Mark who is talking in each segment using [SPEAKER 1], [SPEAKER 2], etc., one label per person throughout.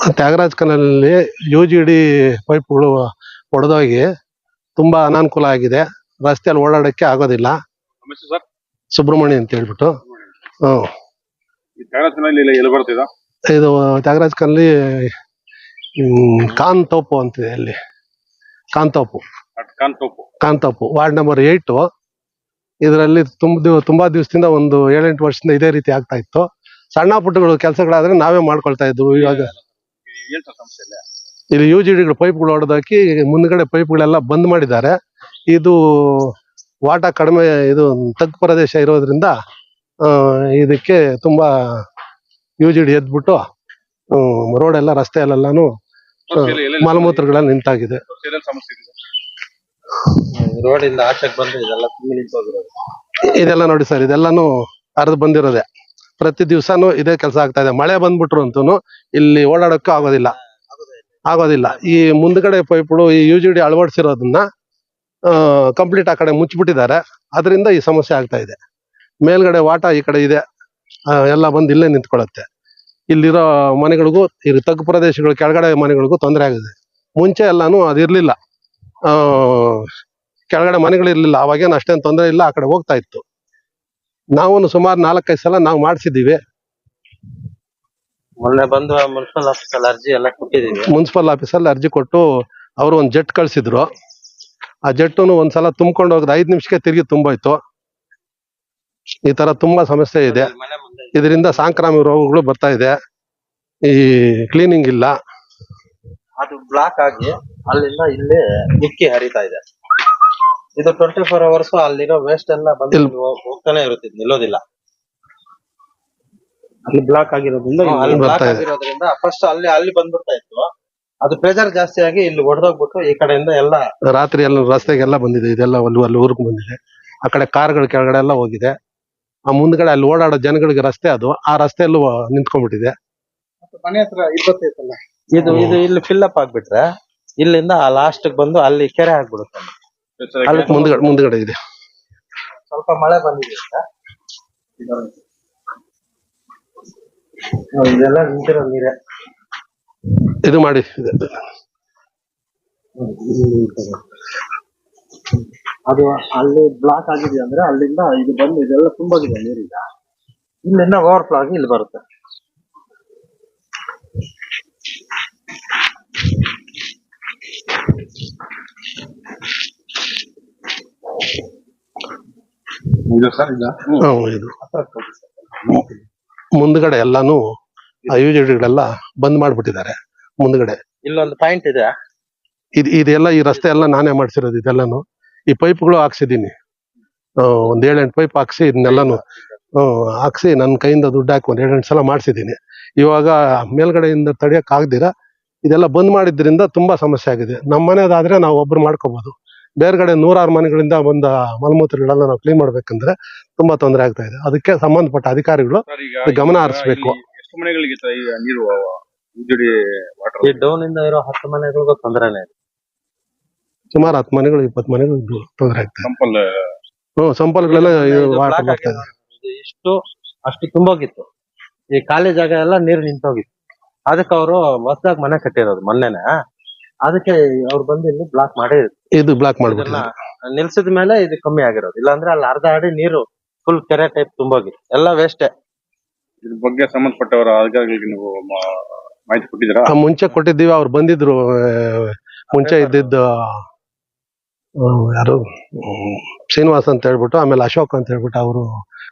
[SPEAKER 1] ತ್ಯಾಗರಾಜ್ ಕನಲ್ಲಿ U G D ಪೈಪ್ಗಳು ಒಡೆದೋಗಿ ತುಂಬಾ ಅನಾನುಕೂಲ ಆಗಿದೆ. ರಸ್ತೆಯಲ್ಲಿ ಓಡಾಡಕ್ಕೆ ಆಗೋದಿಲ್ಲ. ಸುಬ್ರಹ್ಮಣ್ಯ ಅಂತ ಹೇಳ್ಬಿಟ್ಟು. ಹ್ಮ್. ಇದು ತ್ಯಾಗರಾಜ್ ಕಲ್ಲಿ ಕಾಂತೋಪು ಅಂತಿದೆ ಅಲ್ಲಿ Kanthopu Kanthopu ward number eight ಇದರಲ್ಲಿ ತುಂಬ ತುಂಬಾ ದಿವಸದಿಂದ ಒಂದು ಏಳೆಂಟು ವರ್ಷದಿಂದ ಇದೇ ರೀತಿ ಆಗ್ತಾ ಇತ್ತು. ಸಣ್ಣ ಪುಟ್ಟಗಳು ಕೆಲಸಗಳಾದ್ರೆ ನಾವೇ ಮಾಡ್ಕೊಳ್ತಾ ಇದ್ವು. ಇವಾಗ
[SPEAKER 2] ಇಲ್ಲ
[SPEAKER 1] ಇಲ್ಲಿ ಯು ಜಿ ಡಿಗಳು ಪೈಪ್ಗಳು ಹೊಡೆದಾಕಿ ಮುಂದ್ಗಡೆ ಪೈಪ್ಗಳೆಲ್ಲ ಬಂದ್ ಮಾಡಿದ್ದಾರೆ. ಇದು ವಾಟ ಕಡಿಮೆ ಇದು ತಗ್ಗು ಪ್ರದೇಶ ಇರೋದ್ರಿಂದ ಆ, ಇದಕ್ಕೆ ತುಂಬಾ ಯು ಜಿ ಡಿ ಎದ್ಬಿಟ್ಟು ರೋಡ್ ಎಲ್ಲ ರಸ್ತೆಯಲ್ಲೆಲ್ಲಾನು
[SPEAKER 2] ಸಮಸ್ಯೆ ಇಲ್ಲ,
[SPEAKER 1] ಮಲಮೂತ್ರಗಳೆಲ್ಲ ನಿಂತಾಗಿದೆ.
[SPEAKER 2] ಸಮಸ್ಯೆ ಎಲ್ಲೆಲ್ಲಿ
[SPEAKER 3] ರೋಡ್ ಇಂದ ಆಚೆಗೆ ಬಂದು ಇದೆಲ್ಲ ತುಂಬಿ ನಿಂತೋಗಿರೋದು.
[SPEAKER 1] ಇದೆಲ್ಲ ನೋಡಿ ಸರ್ ಇದೆಲ್ಲಾನು ಹರಿದು ಬಂದಿರೋದೆ. ಪ್ರತಿ ದಿವ್ಸನೂ ಇದೇ ಕೆಲಸ ಆಗ್ತಾ ಇದೆ. ಮಳೆ ಬಂದ್ಬಿಟ್ರು ಅಂತೂ ಇಲ್ಲಿ ಓಡಾಡೋಕ್ಕೂ ಆಗೋದಿಲ್ಲ. ಆಗೋದಿಲ್ಲ. ಈ ಮುಂದ್ಗಡೆ ಪೈಪ್ಗಳು ಈ ಯು ಜಿ ಡಿ ಅಳವಡಿಸಿರೋದನ್ನ ಕಂಪ್ಲೀಟ್ ಆ ಕಡೆ ಮುಚ್ಚಿಬಿಟ್ಟಿದ್ದಾರೆ. ಅದರಿಂದ ಈ ಸಮಸ್ಯೆ ಆಗ್ತಾ ಇದೆ. ಮೇಲ್ಗಡೆ ವಾಟ ಈ ಕಡೆ ಇದೆ. ಎಲ್ಲ ಬಂದು ಇಲ್ಲೇ ನಿಂತ್ಕೊಳ್ಳುತ್ತೆ. ಇಲ್ಲಿರೋ ಮನೆಗಳಿಗೂ, ಈ ತಗ್ಗು ಪ್ರದೇಶಗಳು ಕೆಳಗಡೆ ಮನೆಗಳಿಗೂ ತೊಂದರೆ ಆಗಿದೆ. ಮುಂಚೆ ಎಲ್ಲಾನು ಅದಿರಲಿಲ್ಲ ಕೆಳಗಡೆ ಮನೆಗಳಿರಲಿಲ್ಲ. ಅವಾಗೇನು ಅಷ್ಟೇನು ತೊಂದರೆ ಇಲ್ಲ. ಆ ಕಡೆ ಹೋಗ್ತಾ ಇತ್ತು. ನಾವು ಸುಮಾರು ನಾಲ್ಕೈದು ಸಲ ನಾವು ಮಾಡಿಸಿದ್ದೀವಿ.
[SPEAKER 3] ಮೊನ್ನೆ ಬಂದು ಮುನ್ಸಿಪಲ್ ಆಫೀಸಲ್ಲಿ ಅರ್ಜಿ ಎಲ್ಲ ಕೊಟ್ಟಿದೀವಿ
[SPEAKER 1] ಮುನ್ಸಿಪಲ್ ಆಫೀಸಲ್ಲಿ ಅರ್ಜಿ ಕೊಟ್ಟು ಅವರು ಒಂದು ಜೆಟ್ ಕಳ್ಸಿದ್ರು. ಆ ಜೆಟ್ಟುನು ಒಂದ್ಸಲ ತುಂಬ್ಕೊಂಡು ಹೋಗದ ಐದ್ ನಿಮಿಷಕ್ಕೆ ತಿರುಗಿ ತುಂಬೋಯ್ತು. ಈ ತರ ತುಂಬಾ ಸಮಸ್ಯೆ ಇದೆ. ಇದರಿಂದ ಸಾಂಕ್ರಾಮಿಕ ರೋಗಗಳು ಬರ್ತಾ ಇದೆ. ಈ ಕ್ಲೀನಿಂಗ್ ಇಲ್ಲ.
[SPEAKER 3] ಅದು ಬ್ಲಾಕ್ ಆಗಿ ಅಲ್ಲಿಂದ ಇಲ್ಲಿ ಉಕ್ಕಿ ಹರಿತಾ ಇದೆ. ಇದು ಟ್ವೆಂಟಿ ಫೋರ್ ಅವರ್ಸ್ ಅಲ್ಲಿರೋ ವೇಸ್ಟ್ ಎಲ್ಲ ಬಂದು
[SPEAKER 1] ಇಲ್ಲಿ-
[SPEAKER 3] ಹೋಗ್ತಾನೆ ಇರುತ್ತೆ ಇದು ನಿಲ್ಲೋದಿಲ್ಲ.
[SPEAKER 4] ಅಲ್ಲಿ ಬ್ಲಾಕ್ ಆಗಿರೋದ್ರಿಂದ
[SPEAKER 3] ಹ್ಮ್, ಅಲ್ಲಿ ಬ್ಲಾಕ್
[SPEAKER 1] ಬರ್ತಾ ಇದೆ.
[SPEAKER 3] ಆಗಿರೋದ್ರಿಂದ ಫಸ್ಟ್ ಅಲ್ಲಿ ಅಲ್ಲಿ ಬಂದ್ಬಿಡ್ತಾ ಇತ್ತು. ಅದು ಪ್ರೆಷರ್ ಜಾಸ್ತಿ ಆಗಿ ಇಲ್ಲಿ ಹೊಡೆದೋಗ್ಬಿಟ್ಟು ಈ ಕಡೆಯಿಂದ ಎಲ್ಲ
[SPEAKER 1] ರಾತ್ರಿ ಎಲ್ಲ ರಸ್ತೆಗೆಲ್ಲ ಬಂದಿದೆ ಇದೆಲ್ಲ ಅಲ್ಲಿ ಅಲ್ಲಿ ಊರ್ಗ್ ಬಂದಿದೆ. ಆ ಕಡೆ ಕಾರ್ಗಳ ಕೆಳಗಡೆ ಎಲ್ಲ ಹೋಗಿದೆ. ಆ ಮುಂದ್ಗಡೆ ಅಲ್ಲಿ ಓಡಾಡೋ ಜನಗಳಿಗೆ ರಸ್ತೆ ಅದು ಆ ರಸ್ತೆಯಲ್ಲೂ ನಿಂತ್ಕೊಂಡ್ಬಿಟ್ಟಿದೆ.
[SPEAKER 4] ಮನೆ ಹತ್ರ ಇಪ್ಪತ್ತೈತಲ್ಲ
[SPEAKER 3] ಇದು ಇದು ಇಲ್ಲಿ ಫಿಲ್ ಅಪ್ ಆಗ್ಬಿಟ್ರೆ ಇಲ್ಲಿಂದ ಆ ಲಾಸ್ಟ್ ಬಂದು ಅಲ್ಲಿ ಕೆರೆ ಆಗ್ಬಿಡುತ್ತೆ. ಅಲ್ಲಿ
[SPEAKER 1] ಮುಂದ್ಗಡೆ ಮುಂದ್ಗಡೆ ಇದೆ.
[SPEAKER 3] ಸ್ವಲ್ಪ ಮಳೆ ಬಂದಿದೆ ಇದೆಲ್ಲ ನಿಂತಿರೋ ನೀರೇ.
[SPEAKER 1] ಇದು ಮಾಡಿ. ಇದು-
[SPEAKER 4] ಅದು ಅಲ್ಲಿ ಬ್ಲಾಕ್ ಆಗಿದೆ ಅಂದ್ರೆ ಅಲ್ಲಿಂದ ಇದು ಬಂದು ಇದೆಲ್ಲ ತುಂಬೋಗಿದೆ ನೀರೀಗ.
[SPEAKER 3] ಇಲ್ಲಿಂದ ಓವರ್ಫ್ಲೋ ಆಗಿ ಇಲ್ಲಿ ಬರುತ್ತೆ.
[SPEAKER 1] ಹ್ಮ್, ಇದು ಮುಂದ್ಗಡೆ ಎಲ್ಲಾನು ಯುಜಿಡಿಗಳೆಲ್ಲ ಬಂದ್ ಮಾಡ್ಬಿಟ್ಟಿದ್ದಾರೆ ಮುಂದ್ಗಡೆ.
[SPEAKER 3] ಇಲ್ಲೊಂದು ಪಾಯಿಂಟ್ ಇದೆ.
[SPEAKER 1] ಇದ್ ಇದೆಲ್ಲ ಈ ರಸ್ತೆ ಎಲ್ಲ ನಾನೇ ಮಾಡ್ಸಿರೋದು ಇದೆಲ್ಲಾನು. ಈ ಪೈಪ್ಗಳು ಹಾಕ್ಸಿದೀನಿ ಆ, ಒಂದ್ ಏಳೆಂಟು ಪೈಪ್ ಹಾಕ್ಸಿ ಇದನ್ನೆಲ್ಲಾನು ಹ್ಮ್, ಹಾಕ್ಸಿ ನನ್ನ ಕೈಯಿಂದ ದುಡ್ಡು ಹಾಕಿ ಒಂದ್ ಏಳೆಂಟು ಸಲ ಮಾಡ್ಸಿದೀನಿ ಇವಾಗ ಮೇಲ್ಗಡೆಯಿಂದ ತಡಿಯಕ್ ಆಗ್ದಿರ? ಇದೆಲ್ಲ ಬಂದ್ ಮಾಡಿದ್ರಿಂದ ತುಂಬಾ ಸಮಸ್ಯೆ ಆಗಿದೆ. ನಮ್ಮ ಮನೆದಾದ್ರೆ ನಾವು ಒಬ್ರು ಮಾಡ್ಕೋಬಹುದು ಬೇರೆ ಕಡೆ ನೂರಾರು ಮನೆಗಳಿಂದ ಬಂದ ಮಲಮೂತ್ರಗಳೆಲ್ಲ ನಾವು ಕ್ಲೀನ್ ಮಾಡ್ಬೇಕಂದ್ರೆ ತುಂಬಾ ತೊಂದರೆ ಆಗ್ತಾ ಇದೆ. ಅದಕ್ಕೆ ಸಂಬಂಧಪಟ್ಟ ಅಧಿಕಾರಿಗಳು ಗಮನ ಹರಿಸಬೇಕು.
[SPEAKER 2] ಎಷ್ಟು ಮನೆಗಳಿಗೆ ಸರ್ ಈಗ ನೀರು ಯುಜಿಡಿ ವಾಟರ್
[SPEAKER 3] ಈ ಡೌನ್ ಇಂದ ಇರೋ ಹತ್ತು ಮನೆಗಳಿಗೂ ತೊಂದರೆನೇ ಇದೆ
[SPEAKER 1] ಸುಮಾರು ಹತ್ತು ಮನೆಗಳು ಇಪ್ಪತ್ತು ಮನೆಗಳು ತೊಂದರೆ ಆಗ್ತದೆ
[SPEAKER 2] ಸಂಪಲ್
[SPEAKER 1] ಹ್ಮ್ ಸಂಪಲ್ಗಳೆಲ್ಲ
[SPEAKER 3] ಇದು
[SPEAKER 1] ವಾಟರ್
[SPEAKER 3] black
[SPEAKER 1] ಬರ್ತಾ ಇದೆ.
[SPEAKER 3] ಇದು ಇಷ್ಟು ಅಷ್ಟು ತುಂಬೋಗಿತ್ತು. ಈ ಖಾಲಿ ಜಾಗ ಎಲ್ಲ ನೀರು ನಿಂತೋಗಿತ್ತು. ಅದಕ್ಕೆ ಅವರು ಹೊಸದಾಗಿ ಮನೆ ಕಟ್ಟಿರೋದು ಮೊನ್ನೆನೆ. ಅದಕ್ಕೆ ಅವ್ರು ಬಂದು ಇಲ್ಲಿ ಬ್ಲಾಕ್ ಮಾಡಿ
[SPEAKER 1] ಇದು ಬ್ಲಾಕ್
[SPEAKER 3] ಇದನ್ನ
[SPEAKER 1] ಮಾಡ್ಬಿಟ್ಟಿದ್ದಾರೆ
[SPEAKER 3] ನಿಲ್ಸಿದ ಮೇಲೆ ಇದು ಕಮ್ಮಿ ಆಗಿರೋದು. ಇಲ್ಲಾಂದ್ರೆ ಅಲ್ಲಿ ಅರ್ಧ ಅಡಿ ನೀರು ಫುಲ್ ಕೆರೆ ಟೈಪ್ ತುಂಬೋಗಿತ್ತು ಎಲ್ಲ ವೇಸ್ಟೇ
[SPEAKER 2] ಇದ್ರ ಬಗ್ಗೆ ಸಂಬಂಧಪಟ್ಟವರ ಅಧಿಕಾರಿಗಳಿಗೆ ನೀವು ಮಾ- ಮಾಹಿತಿ ಕೊಟ್ಟಿದ್ದೀರಾ?
[SPEAKER 1] ಆ, ಮುಂಚೆ ಕೊಟ್ಟಿದ್ದೀವಿ. ಅವ್ರು ಬಂದಿದ್ರು ಆ, ಮುಂಚೆ ಇದ್ದಿದ್ದ ಆ, ಯಾರು ಹ್ಮ್, ಶ್ರೀನಿವಾಸ್ ಅಂತ ಹೇಳ್ಬಿಟ್ಟು ಆಮೇಲೆ ಅಶೋಕ್ ಅಂತ ಹೇಳ್ಬಿಟ್ಟು ಅವರು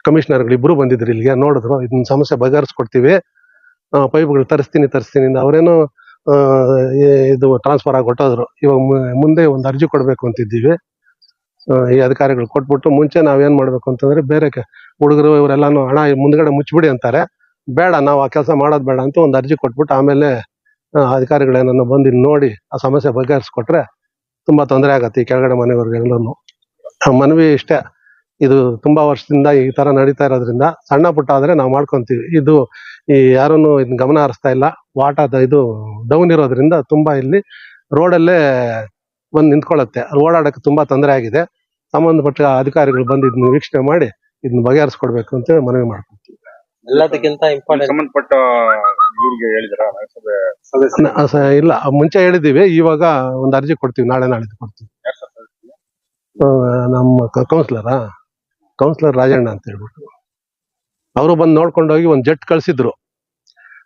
[SPEAKER 1] ಕಮಿಷನರ್ಗಳು ಇಬ್ರು ಬಂದಿದ್ರು ಇಲ್ಲಿಗೆ. ನೋಡಿದ್ರು. ಇದನ್ನ ಸಮಸ್ಯೆ ಬಗೆಹರಿಸ್ಕೊಡ್ತೀವಿ. ಪೈಪ್ಗಳು ತರಿಸ್ತೀನಿ ತರಿಸ್ತೀನಿ ಅವ್ರೇನು ಇದು ಟ್ರಾನ್ಸ್ಫರ್ ಆಗಿ ಹೊಟ್ಟೋದ್ರು ಇವಾಗ ಮುಂದೆ ಒಂದು ಅರ್ಜಿ ಕೊಡಬೇಕು ಅಂತಿದ್ದೀವಿ. ಈ ಅಧಿಕಾರಿಗಳು ಕೊಟ್ಬಿಟ್ಟು ಮುಂಚೆ ನಾವೇನು ಮಾಡಬೇಕು ಅಂತಂದ್ರೆ ಬೇರೆ ಹುಡುಗರು ಇವರೆಲ್ಲಾನು ಹಣ ಮುಂದ್ಗಡೆ ಮುಚ್ಚಿಬಿಡಿ ಅಂತಾರೆ. ಬೇಡ, ನಾವು ಆ ಕೆಲಸ ಮಾಡೋದು ಬೇಡ ಅಂತ ಒಂದು ಅರ್ಜಿ ಕೊಟ್ಬಿಟ್ಟು ಆಮೇಲೆ ಅಧಿಕಾರಿಗಳು ಅಧಿಕಾರಿಗಳೇನನ್ನ ಬಂದು ನೋಡಿ ಆ ಸಮಸ್ಯೆ ಬಗೆಹರಿಸ್ಕೊಟ್ರೆ ತುಂಬಾ ತೊಂದರೆ ಆಗತ್ತೆ ಈ ಕೆಳಗಡೆ ಮನೆಯವ್ರಿಗೆಲ್ಲೂ ಮನವಿ ಇಷ್ಟೇ. ಇದು ತುಂಬಾ ವರ್ಷದಿಂದ ಈ ತರ ನಡೀತಾ ಇರೋದ್ರಿಂದ ಸಣ್ಣ ಪುಟ್ಟ ಆದ್ರೆ ನಾವು ಮಾಡ್ಕೊಂತೀವಿ. ಇದು ಈ ಯಾರನ್ನು ಇದನ್ನ ಗಮನ ಹರಿಸ್ತಾ ಇಲ್ಲ. ವಾಟ ಇದು ಡೌನ್ ಇರೋದ್ರಿಂದ ತುಂಬಾ ಇಲ್ಲಿ ರೋಡಲ್ಲೇ ಬಂದು ನಿಂತ್ಕೊಳ್ಳುತ್ತೆ. ಓಡಾಡಕ್ಕೆ ತುಂಬಾ ತೊಂದರೆ ಆಗಿದೆ. ಸಂಬಂಧಪಟ್ಟ ಅಧಿಕಾರಿಗಳು ಬಂದು ಇದನ್ನ ವೀಕ್ಷಣೆ ಮಾಡಿ ಇದನ್ನ ಬಗೆಹರಿಸ್ಕೊಡ್ಬೇಕು ಅಂತ ಮನವಿ ಮಾಡ್ಕೊತೀವಿ
[SPEAKER 3] ಎಲ್ಲದಕ್ಕಿಂತ ಇಂಪಾರ್ಟೆಂಟ್
[SPEAKER 2] ಸಂಬಂಧಪಟ್ಟ ಇವ್ರಿಗೆ ಹೇಳಿದ್ರ ನಗರಸಭೆ
[SPEAKER 1] ನ- ಇಲ್ಲ ಮುಂಚೆ ಹೇಳಿದೀವಿ. ಇವಾಗ ಒಂದು ಅರ್ಜಿ ಕೊಡ್ತೀವಿ. ನಾಳೆ ನಾಳೆ ಕೊಡ್ತೀವಿ? ಆ, ನಮ್ಮ ಕೌನ್ಸಿಲರಾ ಕೌನ್ಸಿಲರ್ ರಾಜಣ್ಣ ಅಂತ ಹೇಳ್ಬಿಟ್ಟು. ಅವರು ಬಂದು ನೋಡ್ಕೊಂಡು ಹೋಗಿ ಒಂದು ಜೆಟ್ ಕಳ್ಸಿದ್ರು.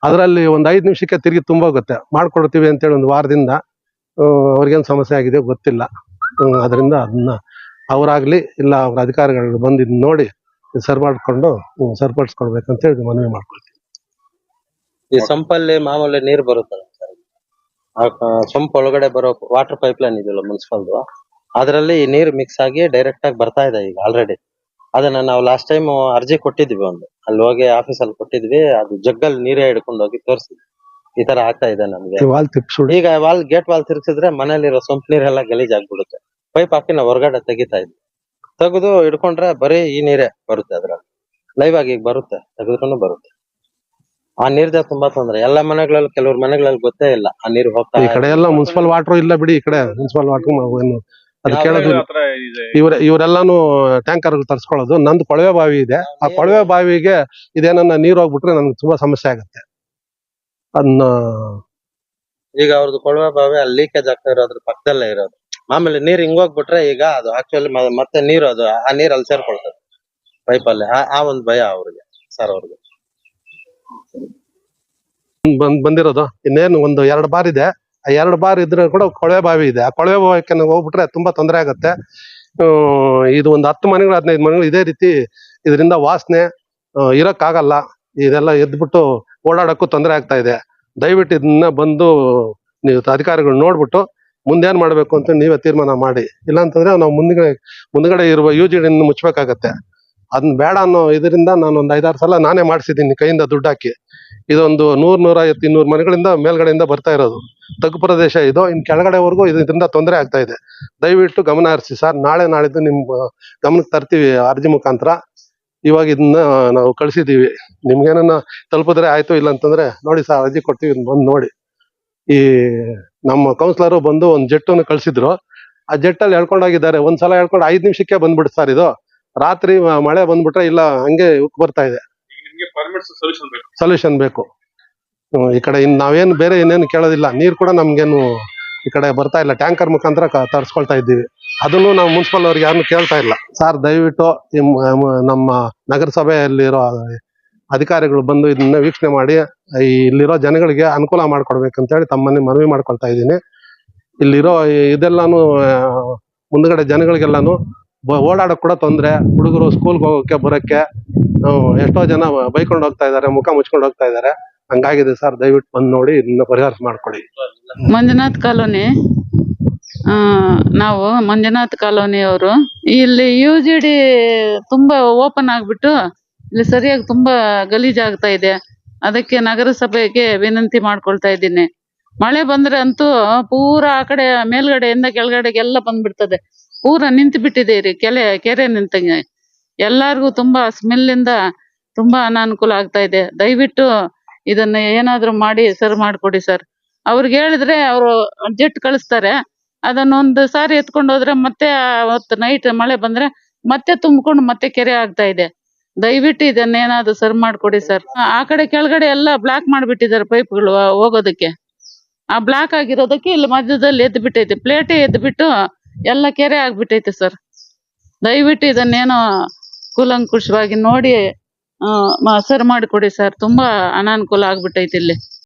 [SPEAKER 1] ಅದರಲ್ಲಿ ಒಂದು ಐದು ನಿಮಿಷಕ್ಕೆ ತಿರುಗಿ ತುಂಬೋಗುತ್ತೆ ಮಾಡ್ಕೊಡ್ತೀವಿ ಅಂತೇಳಿ ಒಂದು ವಾರದಿಂದ ಅವ್ರಿಗೇನು ಸಮಸ್ಯೆ ಆಗಿದೆ ಗೊತ್ತಿಲ್ಲ. ಅದರಿಂದ ಅದನ್ನ ಅವರಾಗ್ಲಿ ಇಲ್ಲ ಅವ್ರ ಅಧಿಕಾರಿಗಳು ಬಂದು ಇದನ್ನ ನೋಡಿ ಸರ್ ಮಾಡ್ಕೊಂಡು ಹ್ಮ್, ಸರಿಪಡಿಸ್ಕೊಡ್ಬೇಕಂತ ಹೇಳಿ ಮನವಿ ಮಾಡ್ಕೊಳ್ತೀವಿ.
[SPEAKER 3] ಈ ಸಂಪಲ್ಲಿ ಮಾಮೂಲಿ ನೀರು ಬರುತ್ತೆ ಅಂತ ಸಂಪ್ ಒಳಗಡೆ ಬರೋ ವಾಟರ್ ಪೈಪ್ ಲೈನ್ ಇದೆಯಲ್ಲ ಮುನ್ಸಿಪಲ್ದು? ಅದರಲ್ಲಿ ನೀರು ಮಿಕ್ಸ್ ಆಗಿ ಡೈರೆಕ್ಟ್ ಆಗಿ ಬರ್ತಾ ಇದೆ ಈಗ ಆಲ್ರೆಡಿ ಅದನ್ನ ನಾವು ಲಾಸ್ಟ್ ಟೈಮ್ ಅರ್ಜಿ ಕೊಟ್ಟಿದ್ವಿ ಒಂದು. ಅಲ್ಲಿ ಹೋಗಿ ಆಫೀಸ್ ಅಲ್ಲಿ ಕೊಟ್ಟಿದ್ವಿ ಅದು ಜಗ್ಗಲ್ಲಿ ನೀರೇ ಹಿಡ್ಕೊಂಡು ಹೋಗಿ ತೋರ್ಸಿದ್ವಿ. ಈ ತರ ಆಗ್ತಾ ಇದೆ ನಮ್ಗೆ.
[SPEAKER 1] ವಾಲ್
[SPEAKER 3] ಈಗ ವಾಲ್ ಗೇಟ್ ವಾಲ್ ತಿರ್ಗಿಸಿದ್ರೆ ಮನೇಲಿರೋ ಸೊಂಪ್ ನೀರೆಲ್ಲ ಗಲೀಜ್ ಆಗ್ಬಿಡುತ್ತೆ. ಪೈಪ್ ಹಾಕಿ ನಾವು ಹೊರಗಡೆ ತೆಗಿತಾ ಇದ್ವಿ. ತೆಗೆದು ಹಿಡ್ಕೊಂಡ್ರೆ ಬರೀ ಈ ನೀರೇ ಬರುತ್ತೆ ಅದ್ರಲ್ಲಿ. ಲೈವ್ ಆಗಿ ಈಗ ಬರುತ್ತೆ ತೆಗೆದ್ರೂ ಬರುತ್ತೆ. ಆ ನೀರ್ದೆ ತುಂಬಾ ತೊಂದ್ರೆ. ಎಲ್ಲ ಮನೆಗಳಲ್ಲಿ ಕೆಲವ್ರ ಮನೆಗಳಲ್ಲಿ ಗೊತ್ತೇ ಇಲ್ಲ. ಆ ನೀರು ಹೋಗ್ತಾ
[SPEAKER 1] ಈ ಕಡೆ ಎಲ್ಲ ಮುನ್ಸಿಪಲ್ ವಾಟರ್ ಇಲ್ಲ ಬಿಡಿ ಈ ಕಡೆ ಮುನ್ಸಿಪಲ್ ವಾಟರ್ ಅದು ಕೇಳೋದು ಇವ್ರ ಇವರೆಲ್ಲಾನು ಟ್ಯಾಂಕರ್ ತರ್ಸ್ಕೊಳ್ಳೋದು. ನಂದು ಕೊಳವೆ ಬಾವಿ ಇದೆ. ಆ ಕೊಳವೆ ಬಾವಿಗೆ ಇದೇನನ್ನ ನೀರು ಹೋಗ್ಬಿಟ್ರೆ ನನ್ಗೆ ತುಂಬಾ ಸಮಸ್ಯೆ ಆಗುತ್ತೆ. ಅದನ್ನ
[SPEAKER 3] ಈಗ ಅವ್ರದ್ದು ಕೊಳವೆ ಬಾವಿ ಅಲ್ಲಿ ಲೀಕೇಜ್ ಆಗ್ತಾ ಇರೋದ್ರ ಪಕ್ಕದಲ್ಲೇ ಇರೋದು. ಆಮೇಲೆ ನೀರ್ ಹಿಂಗೋಗ್ಬಿಟ್ರೆ ಈಗ ಅದು ಆಕ್ಚುಲಿ ಮತ್ತೆ ನೀರು ಅದು ಆ ನೀರ್ ಅಲ್ಲಿ ಸೇರ್ಕೊಳ್ತದೆ. ಪೈಪಲ್ಲಿ ಆ ಆ ಒಂದು ಭಯ ಅವ್ರಿಗೆ ಸರ್ ಅವ್ರಿಗೆ.
[SPEAKER 1] ಬಂದ್ ಬಂದಿರೋದು. ಇನ್ನೇನು ಒಂದು ಎರಡು ಬಾರಿ ಇದೆ. ಎರಡು ಬಾರ್ ಇದ್ರೆ ಕೂಡ ಕೊಳವೆ ಬಾವಿ ಇದೆ. ಆ ಕೊಳವೆ ಬಾವಿಗೆ ಹೋಗ್ಬಿಟ್ರೆ ತುಂಬಾ ತೊಂದರೆ ಆಗುತ್ತೆ. ಇದು ಒಂದು ಹತ್ತು ಮನೆಗಳು, ಹದಿನೈದು ಮನೆಗಳು ಇದೇ ರೀತಿ ಇದರಿಂದ ವಾಸನೆ ಇರೋಕ್ಕಾಗಲ್ಲ. ಇದೆಲ್ಲ ಎದ್ಬಿಟ್ಟು ಓಡಾಡೋಕ್ಕೂ ತೊಂದರೆ ಆಗ್ತಾ ಇದೆ. ದಯವಿಟ್ಟು ಇದನ್ನ ಬಂದು ನೀವು ಅಧಿಕಾರಿಗಳು ನೋಡ್ಬಿಟ್ಟು ಮುಂದೇನ್ ಮಾಡಬೇಕು ಅಂತ ನೀವೇ ತೀರ್ಮಾನ ಮಾಡಿ. ಇಲ್ಲಾಂತಂದ್ರೆ ನಾವು ಮುಂದ್ಗಡೆ ಮುಂದ್ಗಡೆ ಇರುವ ಯು ಜಿ ಮುಚ್ಚಬೇಕಾಗತ್ತೆ. ಅದನ್ನ ಬೇಡ ಅನ್ನೋ ಇದರಿಂದ ನಾನು ಒಂದು ಐದಾರು ಸಲ ನಾನೇ ಮಾಡಿಸಿದ್ದೀನಿ ಕೈಯಿಂದ ದುಡ್ಡು ಹಾಕಿ. ಇದೊಂದು ನೂರ್ ನೂರೈವತ್ತು ಇನ್ನೂರು ಮನೆಗಳಿಂದ ಮೇಲ್ಗಡೆಯಿಂದ ಬರ್ತಾ ಇರೋದು. ತಗ್ಗು ಪ್ರದೇಶ ಇದು. ಇನ್ ಕೆಳಗಡೆವರೆಗೂ ಇದರಿಂದ ತೊಂದರೆ ಆಗ್ತಾ ಇದೆ. ದಯವಿಟ್ಟು ಗಮನ ಹರಿಸಿ ಸರ್. ನಾಳೆ ನಾಳಿದ್ದು ನಿಮ್ಮ ಗಮನಕ್ಕೆ ತರ್ತೀವಿ ಅರ್ಜಿ ಮುಖಾಂತರ. ಇವಾಗ ಇದನ್ನ ನಾವು ಕಳಿಸಿದೀವಿ. ನಿಮ್ಗೇನನ್ನ ತಲುಪಿದ್ರೆ ಆಯ್ತು ಇಲ್ಲ ಅಂತಂದ್ರೆ ನೋಡಿ ಸರ್, ಅರ್ಜಿ ಕೊಡ್ತೀವಿ ಇದನ್ನ ಬಂದು ನೋಡಿ. ಈ ನಮ್ಮ ಕೌನ್ಸಿಲರು ಬಂದು ಒಂದು ಜೆಟ್ಟನ್ನು ಕಳ್ಸಿದ್ರು. ಆ ಜೆಟ್ಟಲ್ಲಿ ಹೇಳ್ಕೊಂಡೋಗಿದ್ದಾರೆ. ಒಂದ್ಸಲ ಹೇಳ್ಕೊಂಡು ಐದು ನಿಮಿಷಕ್ಕೆ ಬಂದ್ಬಿಡುತ್ತೆ ಸರ್ ಇದು. ರಾತ್ರಿ ಮಳೆ ಬಂದ್ಬಿಟ್ರೆ ಇಲ್ಲ ಹಂಗೆ ಉಕ್ ಬರ್ತಾ ಇದೆ.
[SPEAKER 2] ಸೊಲ್ಯೂಷನ್ ಬೇಕು.
[SPEAKER 1] ಈ ಕಡೆ ಇನ್ ನಾವೇನು ಬೇರೆ ಇನ್ನೇನು ಕೇಳೋದಿಲ್ಲ. ನೀರು ಕೂಡ ನಮ್ಗೇನು ಈ ಕಡೆ ಬರ್ತಾ ಇಲ್ಲ. ಟ್ಯಾಂಕರ್ ಮುಖಾಂತರ ತರಿಸ್ಕೊಳ್ತಾ ಇದ್ದೀವಿ. ಅದನ್ನು ನಾವು ಮುನ್ಸಿಪಲ್ ಅವ್ರಿಗೆ ಯಾರನ್ನು ಕೇಳ್ತಾ ಇಲ್ಲ. ಸರ್ ದಯವಿಟ್ಟು ನಮ್ಮ ನಗರಸಭೆಯಲ್ಲಿರೋ ಅಧಿಕಾರಿಗಳು ಬಂದು ಇದನ್ನ ವೀಕ್ಷಣೆ ಮಾಡಿ ಇಲ್ಲಿರೋ ಜನಗಳಿಗೆ ಅನುಕೂಲ ಮಾಡ್ಕೊಡ್ಬೇಕಂತ ಹೇಳಿ ತಮ್ಮಲ್ಲಿ ಮನವಿ ಮಾಡ್ಕೊಳ್ತಾ ಇದ್ದೀನಿ. ಇಲ್ಲಿರೋ ಇದೆಲ್ಲಾನು ಮುಂದ್ಗಡೆ ಜನಗಳಿಗೆಲ್ಲಾನು ಓಡಾಡಕ್ ಕೂಡ ತೊಂದ್ರೆ. ಹುಡುಗರು ಸ್ಕೂಲ್ಗೆ ಹೋಗೋಕೆ ಬರಕ್ಕೆ ಎಷ್ಟೋ ಜನ ಬೈಕೊಂಡು ಹೋಗ್ತಾ ಇದ್ದಾರೆ ಮುಖ ಮುಚ್ಕೊಂಡು ಹೋಗ್ತಾ ಇದ್ದಾರೆ ಹಂಗಾಗಿದೆ ಸರ್, ದಯವಿಟ್ಟು ಬಂದು ನೋಡಿ ಇದನ್ನ ಪರಿಹಾರ ಮಾಡ್ಕೊಡಿ.
[SPEAKER 5] ಮಂಜುನಾಥ್ ಕಾಲೋನಿ ನಾವು ಮಂಜುನಾಥ್ ಕಾಲೋನಿಯವರು ಇಲ್ಲಿ ಯು ಜಿ ಡಿ ತುಂಬಾ ಓಪನ್ ಆಗ್ಬಿಟ್ಟು, ಇಲ್ಲಿ ಸರಿಯಾಗಿ ತುಂಬಾ ಗಲೀಜಾಗ್ತಾ ಇದೆ. ಅದಕ್ಕೆ ನಗರಸಭೆಗೆ ವಿನಂತಿ ಮಾಡ್ಕೊಳ್ತಾ ಇದ್ದೀನಿ. ಮಳೆ ಬಂದ್ರೆ ಅಂತೂ ಪೂರಾ ಆ ಕಡೆ ಮೇಲ್ಗಡೆಯಿಂದ ಕೆಳಗಡೆಗೆಲ್ಲ ಬಂದ್ಬಿಡ್ತದೆ. ಪೂರಾ ನಿಂತು ಬಿಟ್ಟಿದೆ ರೀ ಕೆಲೆ ಕೆರೆ ನಿಂತಂಗೆ. ಎಲ್ಲರಿಗೂ ತುಂಬಾ ಸ್ಮೆಲ್ ಇಂದ ತುಂಬಾ ಅನಾನುಕೂಲ ಆಗ್ತಾ ಇದೆ. ದಯವಿಟ್ಟು ಇದನ್ನ ಏನಾದ್ರು ಮಾಡಿ ಸರಿ ಮಾಡ್ಕೊಡಿ ಸರ್ ಅವ್ರಿಗೆ ಹೇಳಿದ್ರೆ ಅವರು ಜೆಟ್ ಕಳಿಸ್ತಾರೆ. ಅದನ್ನ ಒಂದು ಸಾರಿ ಎತ್ಕೊಂಡು ಹೋದ್ರೆ ಮತ್ತೆ ಅವತ್ತು ನೈಟ್ ಮಳೆ ಬಂದ್ರೆ ಮತ್ತೆ ತುಂಬಿಕೊಂಡು ಮತ್ತೆ ಕೆರೆ ಆಗ್ತಾ ಇದೆ. ದಯವಿಟ್ಟು ಇದನ್ನ ಇದನ್ನೇನಾದ್ರು ಸರಿ ಮಾಡ್ಕೊಡಿ ಸರ್ ಆ ಕಡೆ ಕೆಳಗಡೆ ಎಲ್ಲ ಬ್ಲಾಕ್ ಮಾಡಿಬಿಟ್ಟಿದ್ದಾರೆ ಪೈಪ್ಗಳು ಹೋಗೋದಕ್ಕೆ. ಆ ಬ್ಲಾಕ್ ಆಗಿರೋದಕ್ಕೆ ಇಲ್ಲಿ ಮಧ್ಯದಲ್ಲಿ ಎದ್ದು ಬಿಟ್ಟೈತೆ ಪ್ಲೇಟೇ ಎದ್ದು ಬಿಟ್ಟು ಎಲ್ಲ ಕೆರೆ ಆಗ್ಬಿಟ್ಟೈತೆ ಸರ್. ದಯವಿಟ್ಟು ಇದನ್ನೇನೋ ಕೂಲಂಕುಷವಾಗಿ ನೋಡಿ ಆ, ಮ- ಸರಿ ಮಾಡಿಕೊಡಿ ಸರ್. ತುಂಬಾ ಅನಾನುಕೂಲ ಆಗ್ಬಿಟ್ಟೈತೆ ಇಲ್ಲಿ.